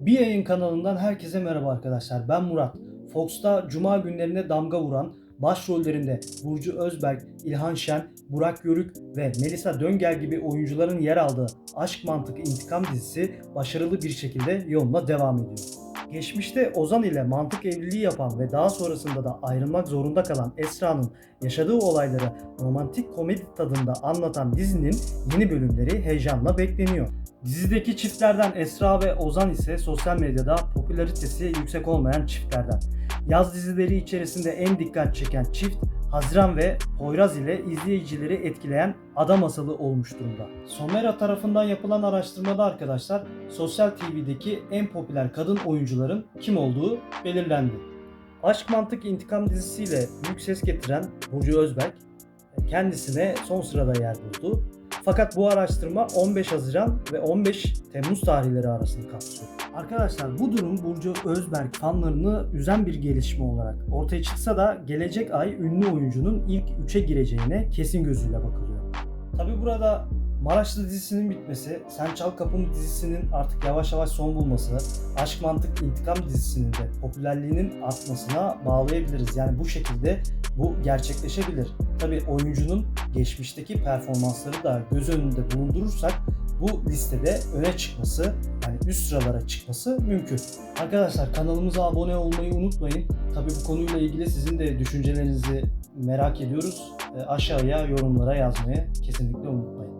Bir yayın kanalından herkese merhaba arkadaşlar. Ben Murat. Fox'ta Cuma günlerinde damga vuran başrollerinde Burcu Özberk, İlhan Şen, Burak Yörük ve Melisa Döngel gibi oyuncuların yer aldığı Aşk Mantık İntikam dizisi başarılı bir şekilde yoluna devam ediyor. Geçmişte Ozan ile mantık evliliği yapan ve daha sonrasında da ayrılmak zorunda kalan Esra'nın yaşadığı olayları romantik komedi tadında anlatan dizinin yeni bölümleri heyecanla bekleniyor. Dizideki çiftlerden Esra ve Ozan ise sosyal medyada popülaritesi yüksek olmayan çiftlerden. Yaz dizileri içerisinde en dikkat çeken çift Haziran ve Poyraz ile izleyicileri etkileyen Ada Masalı olmuş durumda. Somera tarafından yapılan araştırmada arkadaşlar Sosyal TV'deki en popüler kadın oyuncuların kim olduğu belirlendi. Aşk Mantık İntikam dizisiyle büyük ses getiren Burcu Özberk kendisine son sırada yer buldu. Fakat bu araştırma 15 Haziran ve 15 Temmuz tarihleri arasını kapsıyor. Arkadaşlar bu durum Burcu Özberk fanlarını üzen bir gelişme olarak ortaya çıksa da gelecek ay ünlü oyuncunun ilk 3'e gireceğine kesin gözüyle bakılıyor. Tabi burada Maraşlı dizisinin bitmesi, Sen Çal Kapımı dizisinin artık yavaş yavaş son bulması, Aşk Mantık İntikam dizisinin de popülerliğinin artmasına bağlayabiliriz. Yani bu şekilde bu gerçekleşebilir. Tabi oyuncunun geçmişteki performansları da göz önünde bulundurursak bu listede öne çıkması yani üst sıralara çıkması mümkün. Arkadaşlar kanalımıza abone olmayı unutmayın. Tabi bu konuyla ilgili sizin de düşüncelerinizi merak ediyoruz. E, aşağıya yorumlara yazmayı kesinlikle unutmayın.